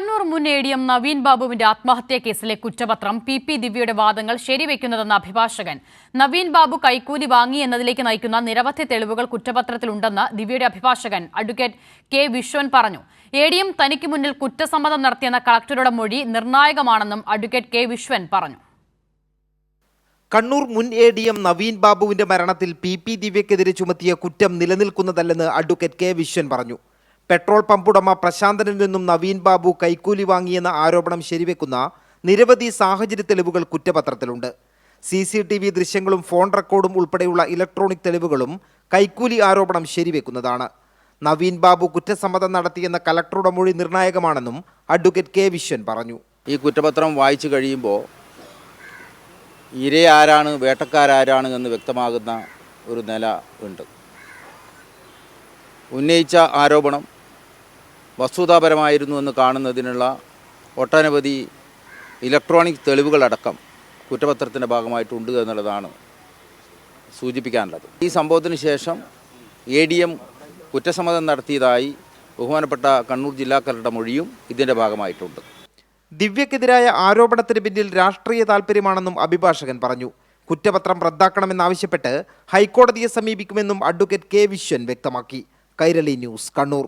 കണ്ണൂർ മുൻ A D M Naveen ബാബുവിന്റെ ആത്മഹത്യാ കേസിലെ കുറ്റപത്രം പി പി ദിവ്യയുടെ വാദങ്ങൾ ശരിവെക്കുന്നതെന്ന അഭിഭാഷകൻ. നവീൻ ബാബു കൈക്കൂലി വാങ്ങി എന്നതിലേക്ക് നയിക്കുന്ന നിരവധി തെളിവുകൾ കുറ്റപത്രത്തിലുണ്ടെന്ന് ദിവ്യയുടെ അഭിഭാഷകൻ അഡ്വക്കേറ്റ് കെ വിശ്വൻ പറഞ്ഞു. എ ഡി എം തനിക്ക് മുന്നിൽ കുറ്റസമ്മതം നടത്തിയെന്ന കളക്ടറുടെ മൊഴി നിർണായകമാണെന്നും അഡ്വക്കേറ്റ് കെ വിശ്വൻ പറഞ്ഞു. കണ്ണൂർ മുൻ എ ഡി എം നവീൻ ബാബുവിന്റെ മരണത്തിൽ പി പി ദിവ്യക്കെതിരെ ചുമത്തിയ കുറ്റം നിലനിൽക്കുന്നതല്ലെന്ന് അഡ്വക്കേറ്റ് കെ വിശ്വൻ പറഞ്ഞു. പെട്രോൾ പമ്പുടമ പ്രശാന്തനിൽ നിന്നും നവീൻ ബാബു കൈക്കൂലി വാങ്ങിയെന്ന ആരോപണം ശരിവെക്കുന്ന നിരവധി സാഹചര്യ തെളിവുകൾ കുറ്റപത്രത്തിലുണ്ട്. സി സി ടി വി ദൃശ്യങ്ങളും ഫോൺ റെക്കോർഡും ഉൾപ്പെടെയുള്ള ഇലക്ട്രോണിക് തെളിവുകളും കൈക്കൂലി ആരോപണം ശരിവെക്കുന്നതാണ്. നവീൻ ബാബു കുറ്റസമ്മതം നടത്തിയെന്ന കലക്ടറുടെ മൊഴി നിർണായകമാണെന്നും അഡ്വക്കേറ്റ് കെ വിശ്വൻ പറഞ്ഞു. ഈ കുറ്റപത്രം വായിച്ചു കഴിയുമ്പോൾ ഇരയാരാണ് വേട്ടക്കാരാരാണ് എന്ന് വ്യക്തമാകുന്ന ഒരു നില ഉണ്ട്. ഉന്നയിച്ച ആരോപണം വസ്തുതാപരമായിരുന്നു എന്ന് കാണുന്നതിനുള്ള ഒട്ടനവധി ഇലക്ട്രോണിക് തെളിവുകളടക്കം കുറ്റപത്രത്തിന്റെ ഭാഗമായിട്ടുണ്ട് എന്നുള്ളതാണ് സൂചിപ്പിക്കാനുള്ളത്. ഈ സംഭവത്തിന് ശേഷം എ ഡി എം കുറ്റസമ്മതം നടത്തിയതായി ബഹുമാനപ്പെട്ട കണ്ണൂർ ജില്ലാ മൊഴിയും ഇതിന്റെ ഭാഗമായിട്ടുണ്ട്. ദിവ്യക്കെതിരായ ആരോപണത്തിന് പിന്നിൽ രാഷ്ട്രീയ താൽപ്പര്യമാണെന്നും അഭിഭാഷകൻ പറഞ്ഞു. കുറ്റപത്രം റദ്ദാക്കണമെന്നാവശ്യപ്പെട്ട് ഹൈക്കോടതിയെ സമീപിക്കുമെന്നും അഡ്വക്കേറ്റ് കെ വിശ്വൻ വ്യക്തമാക്കി. കൈരളി ന്യൂസ് കണ്ണൂർ.